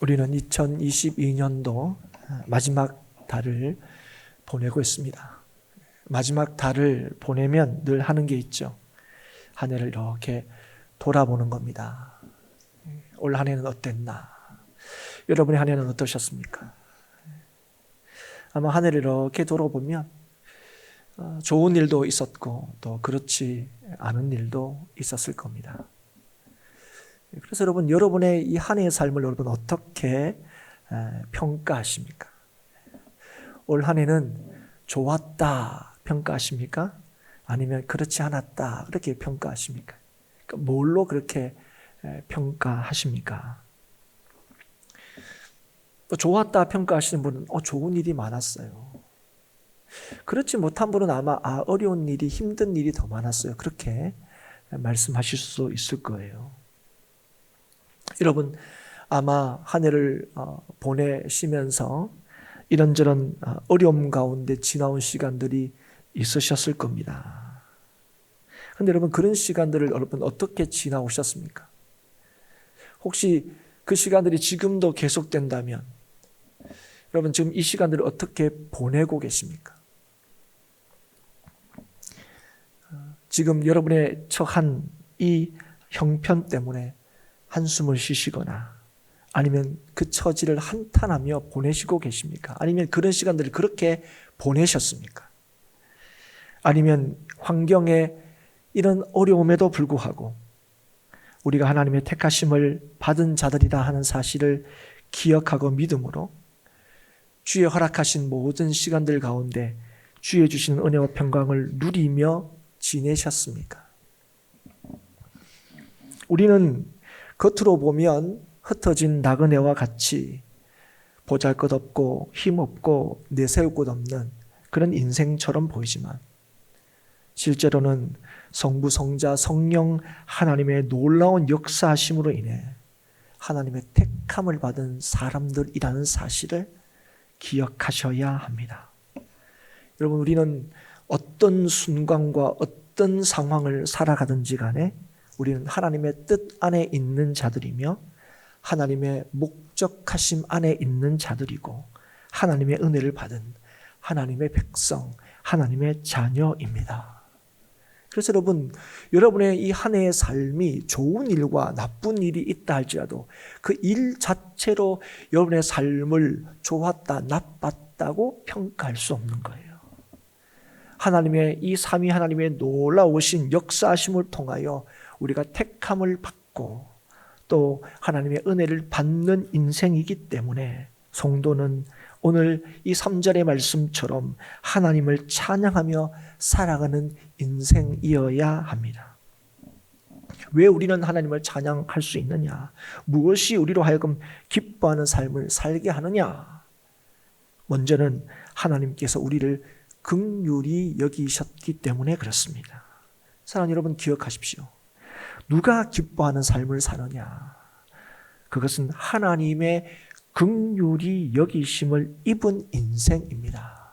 우리는 2022년도 마지막 달을 보내고 있습니다. 마지막 달을 보내면 늘 하는 게 있죠. 한 해를 이렇게 돌아보는 겁니다. 올 한 해는 어땠나? 여러분의 한 해는 어떠셨습니까? 아마 한 해를 이렇게 돌아보면 어, 좋은 일도 있었고 또 그렇지 않은 일도 있었을 겁니다. 그래서 여러분 여러분의 이 한 해의 삶을 여러분 어떻게 평가하십니까? 올 한 해는 좋았다 평가하십니까? 아니면 그렇지 않았다 그렇게 평가하십니까? 그러니까 뭘로 그렇게 평가하십니까? 또 좋았다 평가하시는 분은 어, 좋은 일이 많았어요. 그렇지 못한 분은 아마 아, 어려운 일이 힘든 일이 더 많았어요. 그렇게 말씀하실 수 있을 거예요. 여러분 아마 한 해를 어, 보내시면서 이런저런 어, 어려움 가운데 지나온 시간들이 있으셨을 겁니다. 근데 여러분 그런 시간들을 여러분 어떻게 지나오셨습니까? 혹시 그 시간들이 지금도 계속된다면 여러분 지금 이 시간들을 어떻게 보내고 계십니까? 지금 여러분의 처한 이 형편 때문에 한숨을 쉬시거나 아니면 그 처지를 한탄하며 보내시고 계십니까? 아니면 그런 시간들을 그렇게 보내셨습니까? 아니면 환경에 이런 어려움에도 불구하고 우리가 하나님의 택하심을 받은 자들이다 하는 사실을 기억하고 믿음으로 주의 허락하신 모든 시간들 가운데 주의 주시는 은혜와 평강을 누리며 지내셨습니까? 우리는 겉으로 보면 흩어진 나그네와 같이 보잘 것 없고 힘 없고 내세울 것 없는 그런 인생처럼 보이지만 실제로는 성부, 성자, 성령 하나님의 놀라운 역사하심으로 인해 하나님의 택함을 받은 사람들이라는 사실을 기억하셔야 합니다. 여러분, 우리는 어떤 순간과 어떤 상황을 살아가든지 간에 우리는 하나님의 뜻 안에 있는 자들이며 하나님의 목적하심 안에 있는 자들이고 하나님의 은혜를 받은 하나님의 백성, 하나님의 자녀입니다. 그래서 여러분, 여러분의 이 한 해의 삶이 좋은 일과 나쁜 일이 있다 할지라도 그 일 자체로 여러분의 삶을 좋았다, 나빴다고 평가할 수 없는 거예요. 하나님의 이 삼위 하나님의 놀라우신 역사하심을 통하여 우리가 택함을 받고 또 하나님의 은혜를 받는 인생이기 때문에 성도는 오늘 이 3절의 말씀처럼 하나님을 찬양하며 살아가는 인생이어야 합니다. 왜 우리는 하나님을 찬양할 수 있느냐? 무엇이 우리로 하여금 기뻐하는 삶을 살게 하느냐? 먼저는 하나님께서 우리를 극률이 여기셨기 때문에 그렇습니다. 사랑하는 여러분 기억하십시오. 누가 기뻐하는 삶을 사느냐? 그것은 하나님의 극률이 여기심을 입은 인생입니다.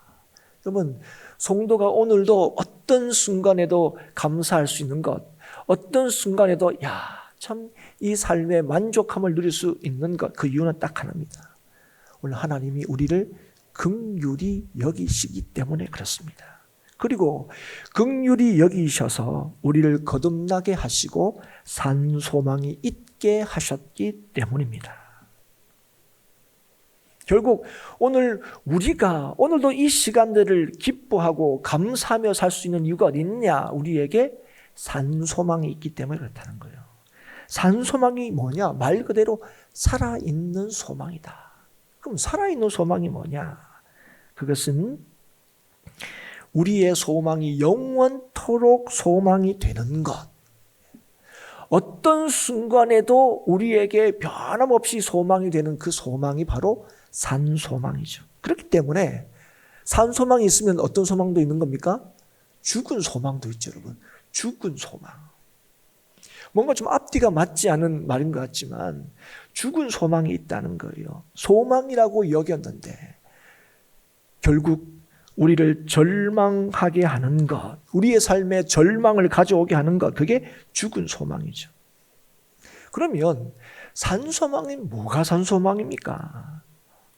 여러분, 성도가 오늘도 어떤 순간에도 감사할 수 있는 것, 어떤 순간에도 야, 참 이 삶의 만족함을 누릴 수 있는 것, 그 이유는 딱 하나입니다. 오늘 하나님이 우리를 극률이 여기시기 때문에 그렇습니다. 그리고 극률이 여기셔서 우리를 거듭나게 하시고 산 소망이 있게 하셨기 때문입니다. 결국 오늘 우리가 오늘도 이 시간들을 기뻐하고 감사하며 살 수 있는 이유가 어디 있냐? 우리에게 산 소망이 있기 때문에 그렇다는 거예요. 산 소망이 뭐냐? 말 그대로 살아있는 소망이다. 그럼 살아있는 소망이 뭐냐? 그것은 우리의 소망이 영원토록 소망이 되는 것. 어떤 순간에도 우리에게 변함없이 소망이 되는 그 소망이 바로 산소망이죠. 그렇기 때문에 산소망이 있으면 어떤 소망도 있는 겁니까? 죽은 소망도 있죠, 여러분. 죽은 소망. 뭔가 좀 앞뒤가 맞지 않은 말인 것 같지만 죽은 소망이 있다는 거예요. 소망이라고 여겼는데 결국 우리를 절망하게 하는 것, 우리의 삶에 절망을 가져오게 하는 것, 그게 죽은 소망이죠. 그러면 산소망이 뭐가 산소망입니까?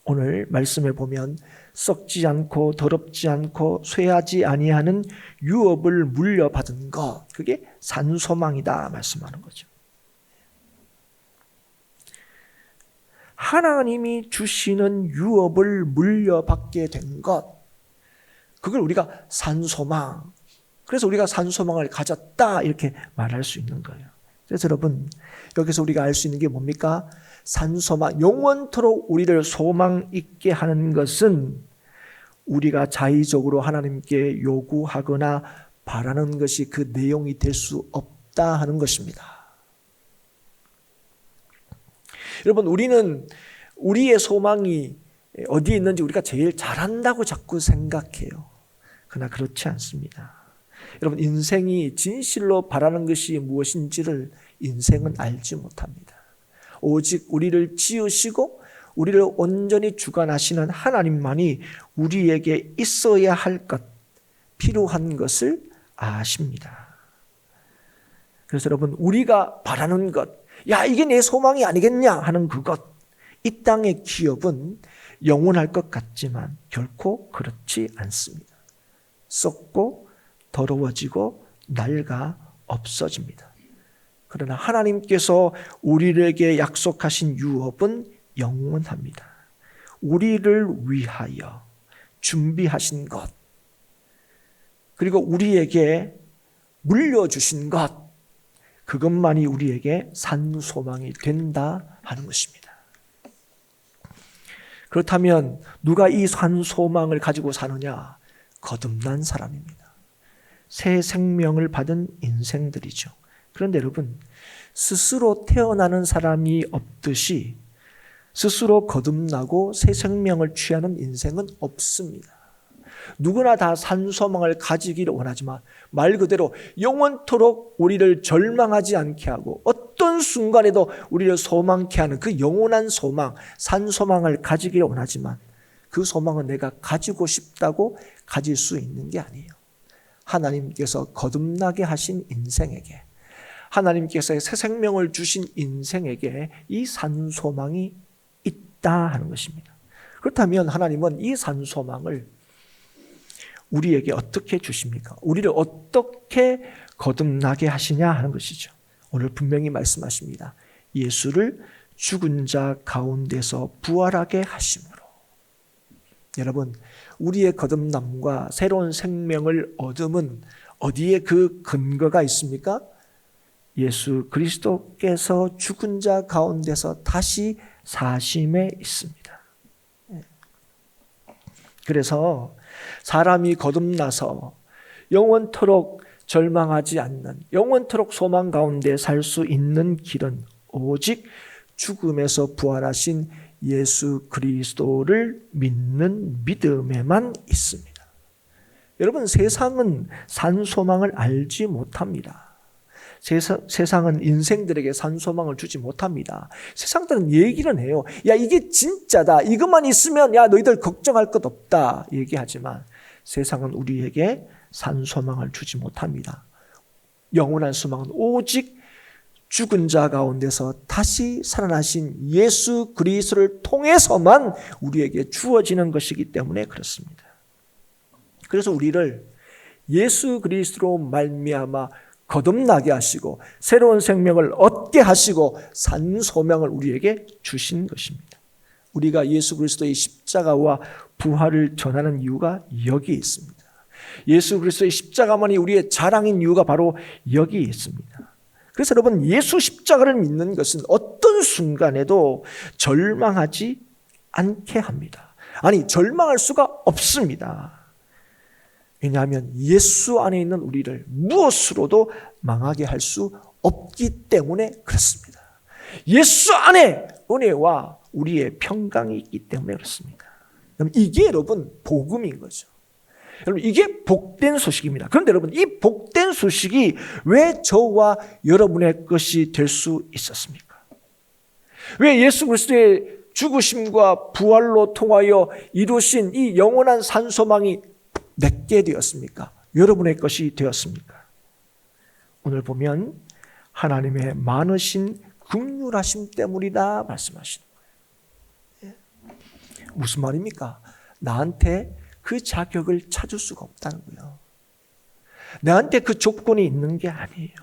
오늘 말씀에 보면 썩지 않고 더럽지 않고 쇠하지 아니하는 유업을 물려받은 것 그게 산소망이다 말씀하는 거죠. 하나님이 주시는 유업을 물려받게 된 것 그걸 우리가 산소망 그래서 우리가 산소망을 가졌다 이렇게 말할 수 있는 거예요. 그래서 여러분 여기서 우리가 알 수 있는 게 뭡니까? 산소망 영원토록 우리를 소망 있게 하는 것은 우리가 자의적으로 하나님께 요구하거나 바라는 것이 그 내용이 될 수 없다 하는 것입니다. 여러분 우리는 우리의 소망이 어디에 있는지 우리가 제일 잘한다고 자꾸 생각해요. 그러나 그렇지 않습니다. 여러분 인생이 진실로 바라는 것이 무엇인지를 인생은 알지 못합니다. 오직 우리를 지으시고 우리를 온전히 주관하시는 하나님만이 우리에게 있어야 할 것, 필요한 것을 아십니다. 그래서 여러분, 우리가 바라는 것, 야, 이게 내 소망이 아니겠냐 하는 그것, 이 땅의 기업은 영원할 것 같지만 결코 그렇지 않습니다. 썩고 더러워지고 낡아 없어집니다. 그러나 하나님께서 우리에게 약속하신 유업은 영원합니다. 우리를 위하여 준비하신 것, 그리고 우리에게 물려주신 것, 그것만이 우리에게 산 소망이 된다 하는 것입니다. 그렇다면 누가 이 산 소망을 가지고 사느냐? 거듭난 사람입니다. 새 생명을 받은 인생들이죠. 그런데 여러분, 스스로 태어나는 사람이 없듯이 스스로 거듭나고 새 생명을 취하는 인생은 없습니다. 누구나 다 산 소망을 가지기를 원하지만 말 그대로 영원토록 우리를 절망하지 않게 하고 어떤 순간에도 우리를 소망케 하는 그 영원한 소망, 산 소망을 가지기를 원하지만 그 소망은 내가 가지고 싶다고 가질 수 있는 게 아니에요. 하나님께서 거듭나게 하신 인생에게 하나님께서 새 생명을 주신 인생에게 이 산소망이 있다 하는 것입니다. 그렇다면 하나님은 이 산소망을 우리에게 어떻게 주십니까? 우리를 어떻게 거듭나게 하시냐 하는 것이죠. 오늘 분명히 말씀하십니다. 예수를 죽은 자 가운데서 부활하게 하심으로. 여러분, 우리의 거듭남과 새로운 생명을 얻음은 어디에 그 근거가 있습니까? 예수 그리스도께서 죽은 자 가운데서 다시 사심에 있습니다. 예. 그래서 사람이 거듭나서 영원토록 절망하지 않는 영원토록 소망 가운데 살 수 있는 길은 오직 죽음에서 부활하신 예수 그리스도를 믿는 믿음에만 있습니다. 여러분 세상은 산 소망을 알지 못합니다. 세상은 인생들에게 산 소망을 주지 못합니다. 세상들은 얘기는 해요. 야, 이게 진짜다. 이것만 있으면, 야, 너희들 걱정할 것 없다. 얘기하지만 세상은 우리에게 산 소망을 주지 못합니다. 영원한 소망은 오직 죽은 자 가운데서 다시 살아나신 예수 그리스도를 통해서만 우리에게 주어지는 것이기 때문에 그렇습니다. 그래서 우리를 예수 그리스도로 말미암아 거듭나게 하시고 새로운 생명을 얻게 하시고 산 소명을 우리에게 주신 것입니다. 우리가 예수 그리스도의 십자가와 부활을 전하는 이유가 여기 있습니다. 예수 그리스도의 십자가만이 우리의 자랑인 이유가 바로 여기 있습니다. 그래서 여러분 예수 십자가를 믿는 것은 어떤 순간에도 절망하지 않게 합니다. 아니 절망할 수가 없습니다. 왜냐하면 예수 안에 있는 우리를 무엇으로도 망하게 할 수 없기 때문에 그렇습니다. 예수 안에 은혜와 우리의 평강이 있기 때문에 그렇습니다. 이게 여러분 복음인 거죠. 여러분 이게 복된 소식입니다. 그런데 여러분 이 복된 소식이 왜 저와 여러분의 것이 될 수 있었습니까? 왜 예수 그리스도의 죽으심과 부활로 통하여 이루신 이 영원한 산소망이 내게 되었습니까? 여러분의 것이 되었습니까? 오늘 보면 하나님의 많으신 극률하심 때문이다 말씀하시는 거예요. 예. 무슨 말입니까? 나한테 그 자격을 찾을 수가 없다는 거예요. 나한테 그 조건이 있는 게 아니에요.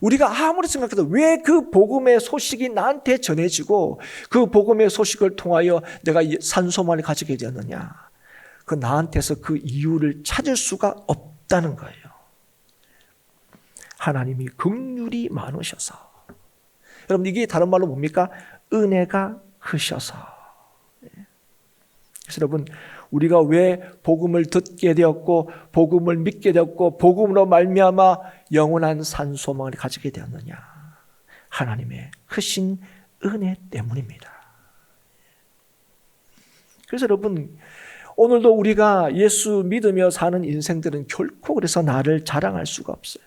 우리가 아무리 생각해도 왜 그 복음의 소식이 나한테 전해지고 그 복음의 소식을 통하여 내가 산소만을 가지게 되었느냐. 그 나한테서 그 이유를 찾을 수가 없다는 거예요. 하나님이 극률이 많으셔서. 여러분 이게 다른 말로 뭡니까? 은혜가 크셔서. 그래서 여러분 우리가 왜 복음을 듣게 되었고 복음을 믿게 되었고 복음으로 말미암아 영원한 산 소망을 가지게 되었느냐? 하나님의 크신 은혜 때문입니다. 그래서 여러분 오늘도 우리가 예수 믿으며 사는 인생들은 결코 그래서 나를 자랑할 수가 없어요.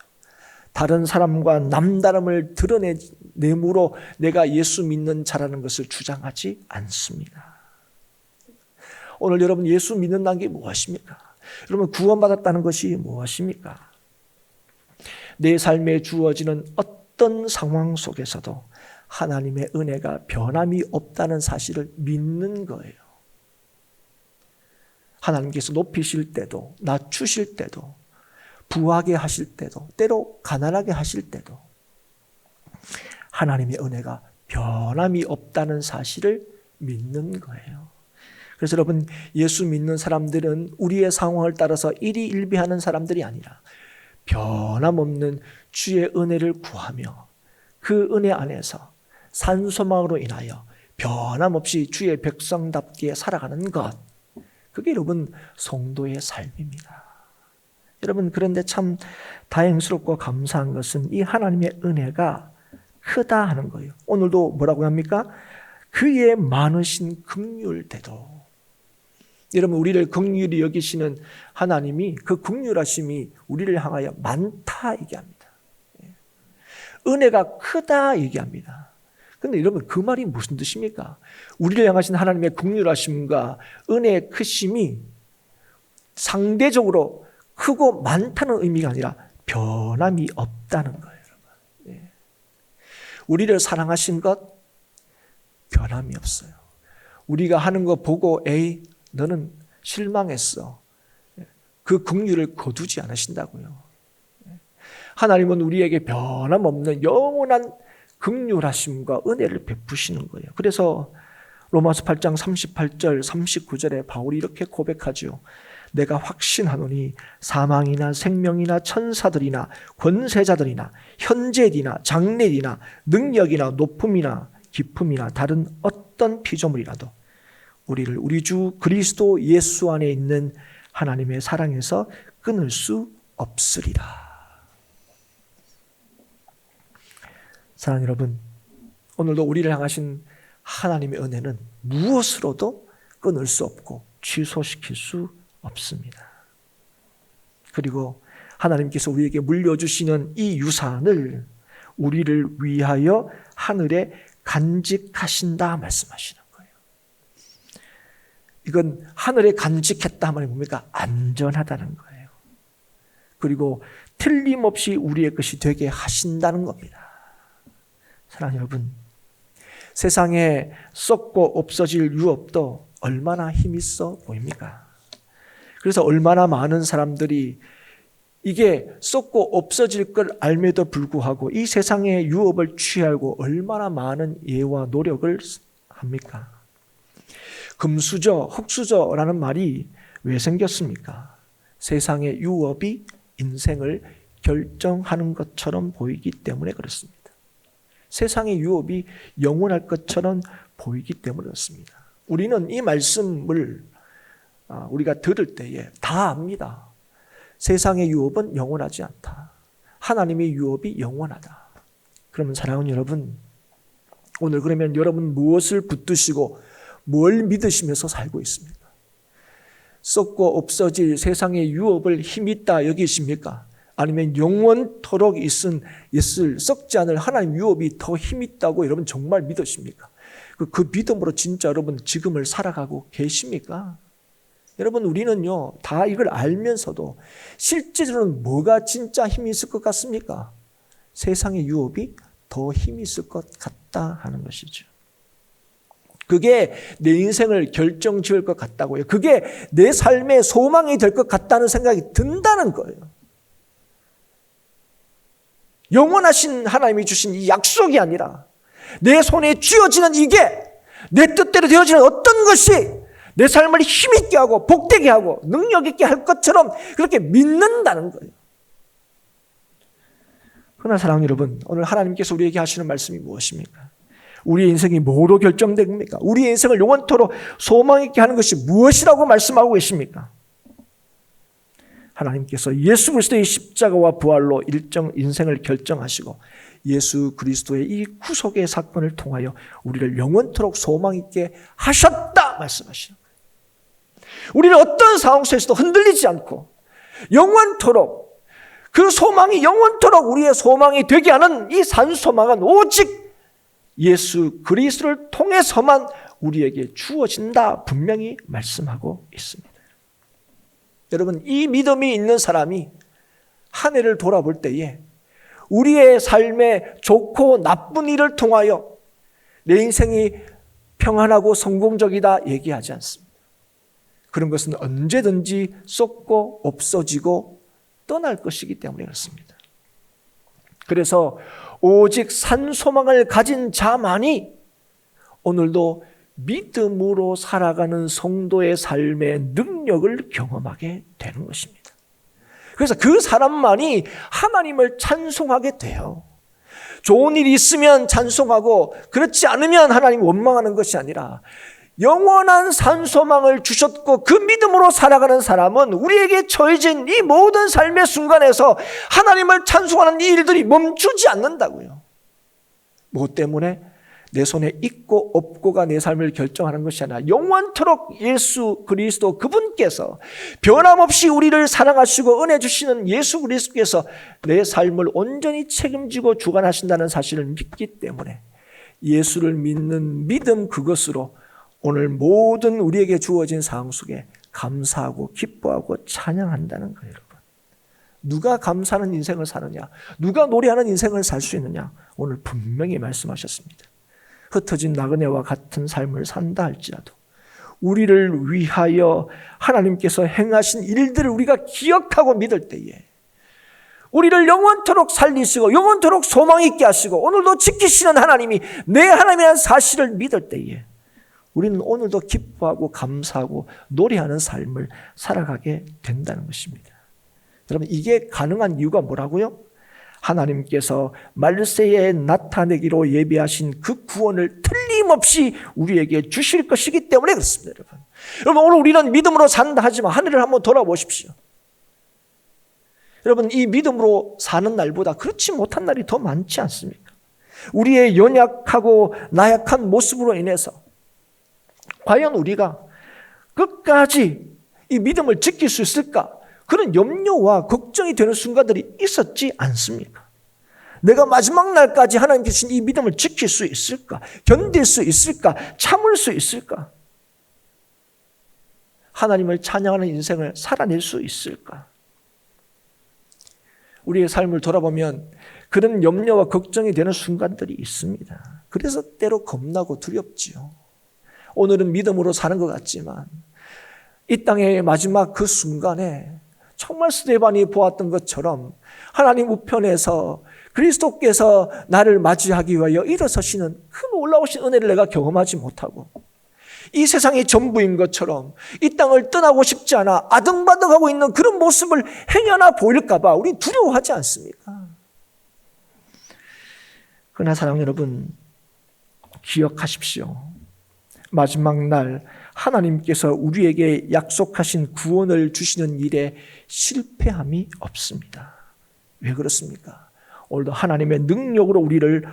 다른 사람과 남다름을 드러내므로 내가 예수 믿는 자라는 것을 주장하지 않습니다. 오늘 여러분 예수 믿는다는 게 무엇입니까? 여러분 구원받았다는 것이 무엇입니까? 내 삶에 주어지는 어떤 상황 속에서도 하나님의 은혜가 변함이 없다는 사실을 믿는 거예요. 하나님께서 높이실 때도, 낮추실 때도, 부하게 하실 때도, 때로 가난하게 하실 때도, 하나님의 은혜가 변함이 없다는 사실을 믿는 거예요. 그래서 여러분, 예수 믿는 사람들은 우리의 상황을 따라서 일희일비하는 사람들이 아니라 변함없는 주의 은혜를 구하며 그 은혜 안에서 산소망으로 인하여 변함없이 주의 백성답게 살아가는 것. 그게 여러분 성도의 삶입니다. 여러분 그런데 참 다행스럽고 감사한 것은 이 하나님의 은혜가 크다 하는 거예요. 오늘도 뭐라고 합니까? 그의 많으신 긍휼대도 여러분 우리를 긍휼히 여기시는 하나님이 그 긍휼하심이 우리를 향하여 많다 얘기합니다. 예. 은혜가 크다 얘기합니다. 근데 여러분 그 말이 무슨 뜻입니까? 우리를 향하신 하나님의 긍휼하심과 은혜의 크심이 상대적으로 크고 많다는 의미가 아니라 변함이 없다는 거예요, 여러분. 예. 우리를 사랑하신 것 변함이 없어요. 우리가 하는 거 보고 에이 너는 실망했어. 그 긍휼을 거두지 않으신다고요. 하나님은 우리에게 변함없는 영원한 긍휼하심과 은혜를 베푸시는 거예요. 그래서 로마서 8장 38절 39절에 바울이 이렇게 고백하죠. 내가 확신하노니 사망이나 생명이나 천사들이나 권세자들이나 현재이나 장래이나 능력이나 높음이나 기품이나 다른 어떤 피조물이라도 우리를 우리 주 그리스도 예수 안에 있는 하나님의 사랑에서 끊을 수 없으리라. 사랑 여러분, 오늘도 우리를 향하신 하나님의 은혜는 무엇으로도 끊을 수 없고 취소시킬 수 없습니다. 그리고 하나님께서 우리에게 물려주시는 이 유산을 우리를 위하여 하늘에 간직하신다 말씀하시는 이건 하늘에 간직했다 말이 뭡니까? 안전하다는 거예요. 그리고 틀림없이 우리의 것이 되게 하신다는 겁니다. 사랑 여러분, 세상에 썩고 없어질 유업도 얼마나 힘있어 보입니까? 그래서 얼마나 많은 사람들이 이게 썩고 없어질 걸 알매도 불구하고 이 세상의 유업을 취하고 얼마나 많은 예와 노력을 합니까? 금수저, 흙수저라는 말이 왜 생겼습니까? 세상의 유업이 인생을 결정하는 것처럼 보이기 때문에 그렇습니다. 세상의 유업이 영원할 것처럼 보이기 때문에 그렇습니다. 우리는 이 말씀을 아, 우리가 들을 때에 다 압니다. 세상의 유업은 영원하지 않다. 하나님의 유업이 영원하다. 그러면 사랑하는 여러분, 오늘 그러면 여러분 무엇을 붙드시고 뭘 믿으시면서 살고 있습니까? 썩고 없어질 세상의 유업을 힘있다 여기십니까? 아니면 영원토록 있은 있을 썩지 않을 하나님 유업이 더 힘있다고 여러분 정말 믿으십니까? 그, 그 믿음으로 진짜 여러분 지금을 살아가고 계십니까? 여러분 우리는요 다 이걸 알면서도 실제로는 뭐가 진짜 힘이 있을 것 같습니까? 세상의 유업이 더 힘이 있을 것 같다 하는 것이죠. 그게 내 인생을 결정 지을 것 같다고요. 그게 내 삶의 소망이 될 것 같다는 생각이 든다는 거예요. 영원하신 하나님이 주신 이 약속이 아니라 내 손에 쥐어지는 이게 내 뜻대로 되어지는 어떤 것이 내 삶을 힘있게 하고 복되게 하고 능력있게 할 것처럼 그렇게 믿는다는 거예요. 그러나 사랑하는 여러분, 오늘 하나님께서 우리에게 하시는 말씀이 무엇입니까? 우리의 인생이 뭐로 결정됩니까? 우리의 인생을 영원토록 소망 있게 하는 것이 무엇이라고 말씀하고 계십니까? 하나님께서 예수 그리스도의 십자가와 부활로 일정 인생을 결정하시고 예수 그리스도의 이 구속의 사건을 통하여 우리를 영원토록 소망 있게 하셨다 말씀하시는 거예요. 우리는 어떤 상황 속에서도 흔들리지 않고 영원토록 그 소망이 영원토록 우리의 소망이 되게 하는 이 산소망은 오직 예수 그리스도를 통해서만 우리에게 주어진다 분명히 말씀하고 있습니다. 여러분 이 믿음이 있는 사람이 한 해를 돌아볼 때에 우리의 삶에 좋고 나쁜 일을 통하여 내 인생이 평안하고 성공적이다 얘기하지 않습니다. 그런 것은 언제든지 쏟고 없어지고 떠날 것이기 때문에 그렇습니다. 그래서 오직 산 소망을 가진 자만이 오늘도 믿음으로 살아가는 성도의 삶의 능력을 경험하게 되는 것입니다. 그래서 그 사람만이 하나님을 찬송하게 돼요. 좋은 일이 있으면 찬송하고 그렇지 않으면 하나님 원망하는 것이 아니라 영원한 산소망을 주셨고 그 믿음으로 살아가는 사람은 우리에게 처해진 이 모든 삶의 순간에서 하나님을 찬송하는 이 일들이 멈추지 않는다고요. 무엇 때문에? 내 손에 있고 없고가 내 삶을 결정하는 것이 아니라 영원토록 예수 그리스도 그분께서 변함없이 우리를 사랑하시고 은혜 주시는 예수 그리스도께서 내 삶을 온전히 책임지고 주관하신다는 사실을 믿기 때문에 예수를 믿는 믿음 그것으로 오늘 모든 우리에게 주어진 상황 속에 감사하고 기뻐하고 찬양한다는 거예요, 여러분. 누가 감사하는 인생을 사느냐? 누가 노래하는 인생을 살 수 있느냐? 오늘 분명히 말씀하셨습니다. 흩어진 나그네와 같은 삶을 산다 할지라도 우리를 위하여 하나님께서 행하신 일들을 우리가 기억하고 믿을 때에 우리를 영원토록 살리시고 영원토록 소망 있게 하시고 오늘도 지키시는 하나님이 내 하나님이라는 사실을 믿을 때에 우리는 오늘도 기뻐하고 감사하고 노래하는 삶을 살아가게 된다는 것입니다. 여러분 이게 가능한 이유가 뭐라고요? 하나님께서 말세에 나타내기로 예비하신 그 구원을 틀림없이 우리에게 주실 것이기 때문에 그렇습니다, 여러분. 여러분, 오늘 우리는 믿음으로 산다 하지만 하늘을 한번 돌아보십시오. 여러분, 이 믿음으로 사는 날보다 그렇지 못한 날이 더 많지 않습니까? 우리의 연약하고 나약한 모습으로 인해서 과연 우리가 끝까지 이 믿음을 지킬 수 있을까? 그런 염려와 걱정이 되는 순간들이 있었지 않습니까? 내가 마지막 날까지 하나님 주신 이 믿음을 지킬 수 있을까? 견딜 수 있을까? 참을 수 있을까? 하나님을 찬양하는 인생을 살아낼 수 있을까? 우리의 삶을 돌아보면 그런 염려와 걱정이 되는 순간들이 있습니다. 그래서 때로 겁나고 두렵지요. 오늘은 믿음으로 사는 것 같지만 이 땅의 마지막 그 순간에 정말 스테반이 보았던 것처럼 하나님 우편에서 그리스도께서 나를 맞이하기 위하여 일어서시는 그 놀라우신 은혜를 내가 경험하지 못하고 이 세상이 전부인 것처럼 이 땅을 떠나고 싶지 않아 아등바등하고 있는 그런 모습을 행여나 보일까봐 우리 두려워하지 않습니까? 그러나 사랑 여러분 기억하십시오. 마지막 날 하나님께서 우리에게 약속하신 구원을 주시는 일에 실패함이 없습니다. 왜 그렇습니까? 오늘도 하나님의 능력으로 우리를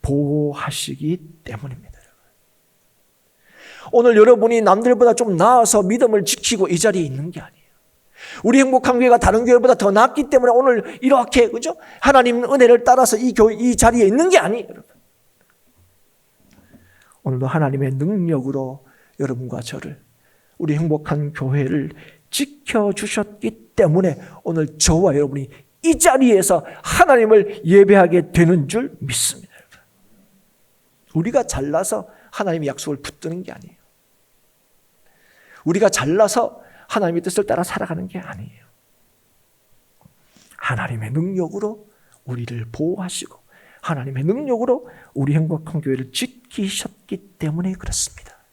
보호하시기 때문입니다. 오늘 여러분이 남들보다 좀 나아서 믿음을 지키고 이 자리에 있는 게 아니에요. 우리 행복한 교회가 다른 교회보다 더 낫기 때문에 오늘 이렇게 그죠? 하나님 은혜를 따라서 이 교회 이 자리에 있는 게 아니에요, 여러분. 오늘도 하나님의 능력으로 여러분과 저를 우리 행복한 교회를 지켜 주셨기 때문에 오늘 저와 여러분이 이 자리에서 하나님을 예배하게 되는 줄 믿습니다. 우리가 잘나서 하나님의 약속을 붙드는 게 아니에요. 우리가 잘나서 하나님의 뜻을 따라 살아가는 게 아니에요. 하나님의 능력으로 우리를 보호하시고 하나님의 능력으로 우리 행복한 교회를 지키셨기 때문에 그렇습니다.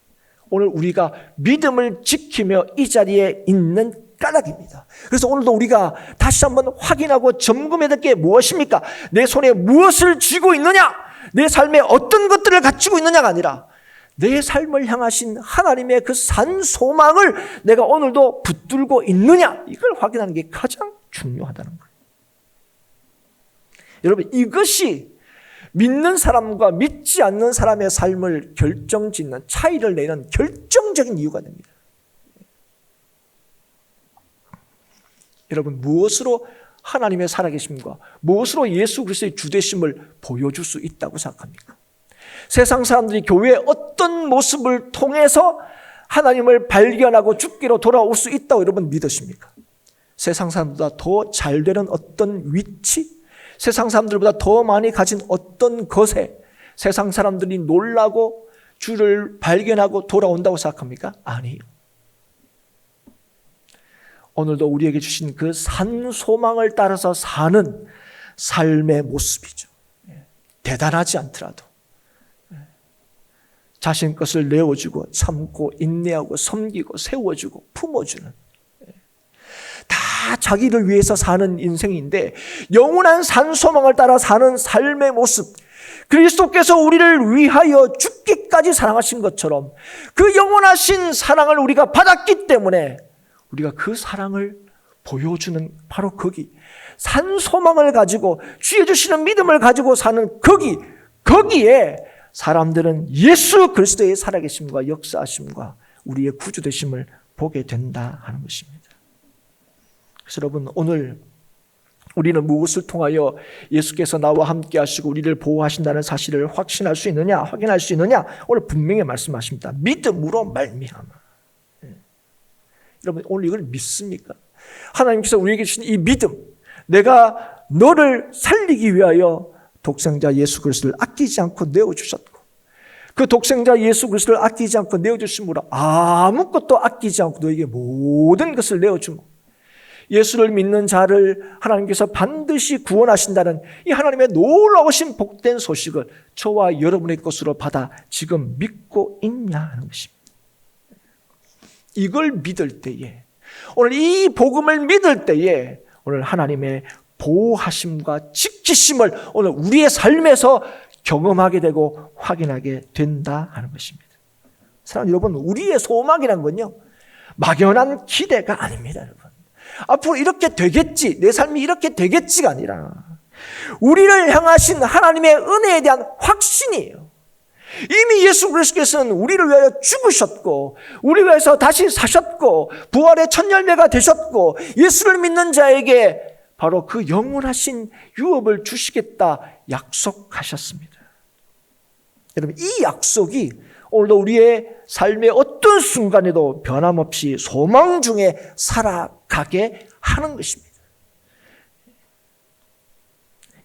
오늘 우리가 믿음을 지키며 이 자리에 있는 까닭입니다. 그래서 오늘도 우리가 다시 한번 확인하고 점검해야 될 게 무엇입니까? 내 손에 무엇을 쥐고 있느냐? 내 삶에 어떤 것들을 갖추고 있느냐가 아니라 내 삶을 향하신 하나님의 그 산 소망을 내가 오늘도 붙들고 있느냐? 이걸 확인하는 게 가장 중요하다는 거예요. 여러분, 이것이 믿는 사람과 믿지 않는 사람의 삶을 결정 짓는 차이를 내는 결정적인 이유가 됩니다. 여러분, 무엇으로 하나님의 살아계심과 무엇으로 예수 그리스도의 주되심을 보여줄 수 있다고 생각합니까? 세상 사람들이 교회의 어떤 모습을 통해서 하나님을 발견하고 죽기로 돌아올 수 있다고 여러분 믿으십니까? 세상 사람보다 더 잘 되는 어떤 위치, 세상 사람들보다 더 많이 가진 어떤 것에 세상 사람들이 놀라고 주를 발견하고 돌아온다고 생각합니까? 아니요. 오늘도 우리에게 주신 그 산 소망을 따라서 사는 삶의 모습이죠. 대단하지 않더라도 자신 것을 내어주고 참고 인내하고 섬기고 세워주고 품어주는 다 자기를 위해서 사는 인생인데 영원한 산 소망을 따라 사는 삶의 모습 그리스도께서 우리를 위하여 죽기까지 사랑하신 것처럼 그 영원하신 사랑을 우리가 받았기 때문에 우리가 그 사랑을 보여주는 바로 거기 산 소망을 가지고 주여 주시는 믿음을 가지고 사는 거기 거기에 사람들은 예수 그리스도의 살아계심과 역사하심과 우리의 구주 되심을 보게 된다 하는 것입니다. 여러분 오늘 우리는 무엇을 통하여 예수께서 나와 함께 하시고 우리를 보호하신다는 사실을 확신할 수 있느냐 확인할 수 있느냐 오늘 분명히 말씀하십니다. 믿음으로 말미암아. 예. 여러분 오늘 이걸 믿습니까? 하나님께서 우리에게 주신 이 믿음 내가 너를 살리기 위하여 독생자 예수 그리스도를 아끼지 않고 내어 주셨고 그 독생자 예수 그리스도를 아끼지 않고 내어 주심으로 아무것도 아끼지 않고 너에게 모든 것을 내어 주고 예수를 믿는 자를 하나님께서 반드시 구원하신다는 이 하나님의 놀라우신 복된 소식을 저와 여러분의 것으로 받아 지금 믿고 있냐 하는 것입니다. 이걸 믿을 때에 오늘 이 복음을 믿을 때에 오늘 하나님의 보호하심과 지키심을 오늘 우리의 삶에서 경험하게 되고 확인하게 된다 하는 것입니다. 사랑 여러분, 우리의 소망이란 건요, 막연한 기대가 아닙니다, 여러분. 앞으로 이렇게 되겠지, 내 삶이 이렇게 되겠지가 아니라, 우리를 향하신 하나님의 은혜에 대한 확신이에요. 이미 예수 그리스도께서는 우리를 위하여 죽으셨고, 우리를 위해서 다시 사셨고, 부활의 첫 열매가 되셨고, 예수를 믿는 자에게 바로 그 영원하신 유업을 주시겠다 약속하셨습니다. 여러분, 이 약속이 오늘도 우리의 삶의 어떤 순간에도 변함없이 소망 중에 살아 가게 하는 것입니다.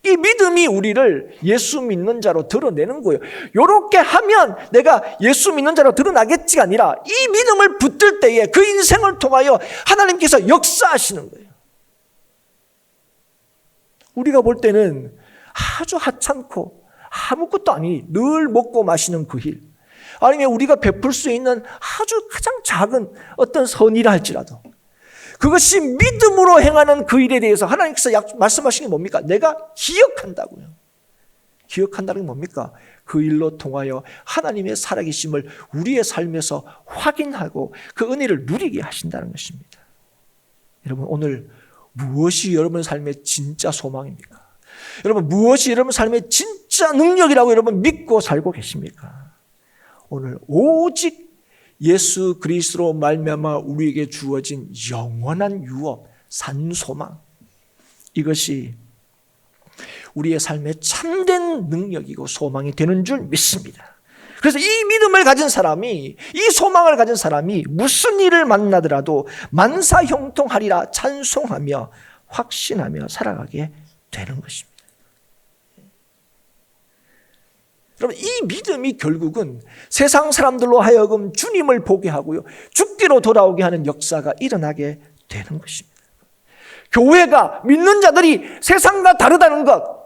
이 믿음이 우리를 예수 믿는 자로 드러내는 거예요. 이렇게 하면 내가 예수 믿는 자로 드러나겠지가 아니라 이 믿음을 붙들 때에 그 인생을 통하여 하나님께서 역사하시는 거예요. 우리가 볼 때는 아주 하찮고 아무것도 아니 늘 먹고 마시는 그 일. 아니면 우리가 베풀 수 있는 아주 가장 작은 어떤 선이라 할지라도 그것이 믿음으로 행하는 그 일에 대해서 하나님께서 말씀하시는 게 뭡니까? 내가 기억한다고요. 기억한다는 게 뭡니까? 그 일로 통하여 하나님의 살아계심을 우리의 삶에서 확인하고 그 은혜를 누리게 하신다는 것입니다. 여러분 오늘 무엇이 여러분 삶의 진짜 소망입니까? 여러분 무엇이 여러분 삶의 진짜 능력이라고 여러분 믿고 살고 계십니까? 오늘 오직 예수 그리스도로 말미암아 우리에게 주어진 영원한 유업, 산소망 이것이 우리의 삶의 참된 능력이고 소망이 되는 줄 믿습니다. 그래서 이 믿음을 가진 사람이, 이 소망을 가진 사람이 무슨 일을 만나더라도 만사 형통하리라 찬송하며 확신하며 살아가게 되는 것입니다. 여러분 이 믿음이 결국은 세상 사람들로 하여금 주님을 보게 하고요. 죽기로 돌아오게 하는 역사가 일어나게 되는 것입니다. 교회가 믿는 자들이 세상과 다르다는 것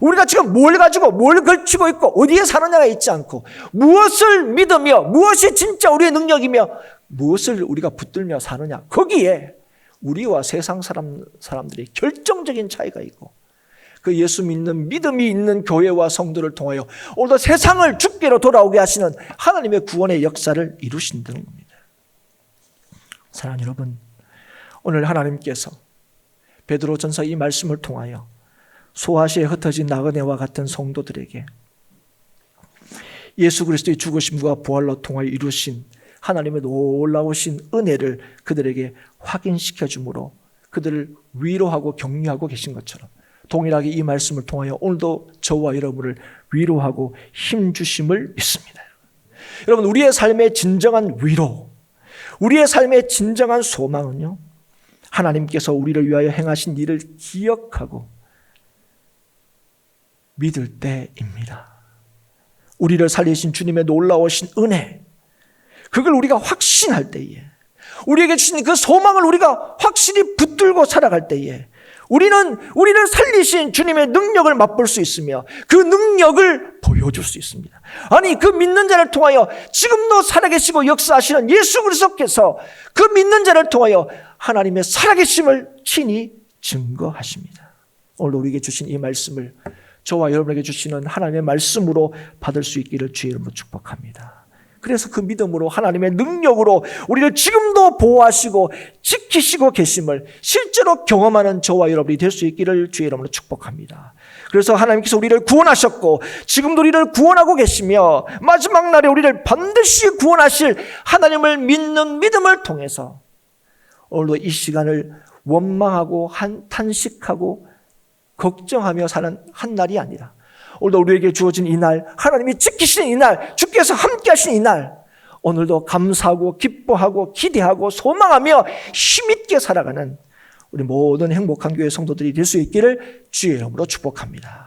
우리가 지금 뭘 가지고 뭘 걸치고 있고 어디에 사느냐가 있지 않고 무엇을 믿으며 무엇이 진짜 우리의 능력이며 무엇을 우리가 붙들며 사느냐 거기에 우리와 세상 사람 사람들이 결정적인 차이가 있고 그 예수 믿는 믿음이 있는 교회와 성도를 통하여 오늘도 세상을 죽게로 돌아오게 하시는 하나님의 구원의 역사를 이루신다는 겁니다. 사랑하는 여러분, 오늘 하나님께서 베드로 전서 이 말씀을 통하여 소아시에 흩어진 나그네와 같은 성도들에게 예수 그리스도의 죽으심과 부활로 통하여 이루신 하나님의 놀라우신 은혜를 그들에게 확인시켜 주므로 그들을 위로하고 격려하고 계신 것처럼 동일하게 이 말씀을 통하여 오늘도 저와 여러분을 위로하고 힘 주심을 믿습니다. 여러분 우리의 삶의 진정한 위로, 우리의 삶의 진정한 소망은요. 하나님께서 우리를 위하여 행하신 일을 기억하고 믿을 때입니다. 우리를 살리신 주님의 놀라우신 은혜, 그걸 우리가 확신할 때에, 우리에게 주신 그 소망을 우리가 확실히 붙들고 살아갈 때에, 우리는 우리를 살리신 주님의 능력을 맛볼 수 있으며 그 능력을 보여줄 수 있습니다. 아니 그 믿는 자를 통하여 지금도 살아계시고 역사하시는 예수 그리스도께서 그 믿는 자를 통하여 하나님의 살아계심을 친히 증거하십니다. 오늘 우리에게 주신 이 말씀을 저와 여러분에게 주시는 하나님의 말씀으로 받을 수 있기를 주의 이름으로 축복합니다. 그래서 그 믿음으로 하나님의 능력으로 우리를 지금도 보호하시고 지키시고 계심을 실제로 경험하는 저와 여러분이 될 수 있기를 주의 이름으로 축복합니다. 그래서 하나님께서 우리를 구원하셨고 지금도 우리를 구원하고 계시며 마지막 날에 우리를 반드시 구원하실 하나님을 믿는 믿음을 통해서 오늘도 이 시간을 원망하고 한, 탄식하고 걱정하며 사는 한 날이 아니라 오늘도 우리에게 주어진 이 날, 하나님이 지키시는 이 날, 주께서 함께 하시는 이 날, 오늘도 감사하고 기뻐하고 기대하고 소망하며 힘있게 살아가는 우리 모든 행복한 교회 성도들이 될 수 있기를 주의 이름으로 축복합니다.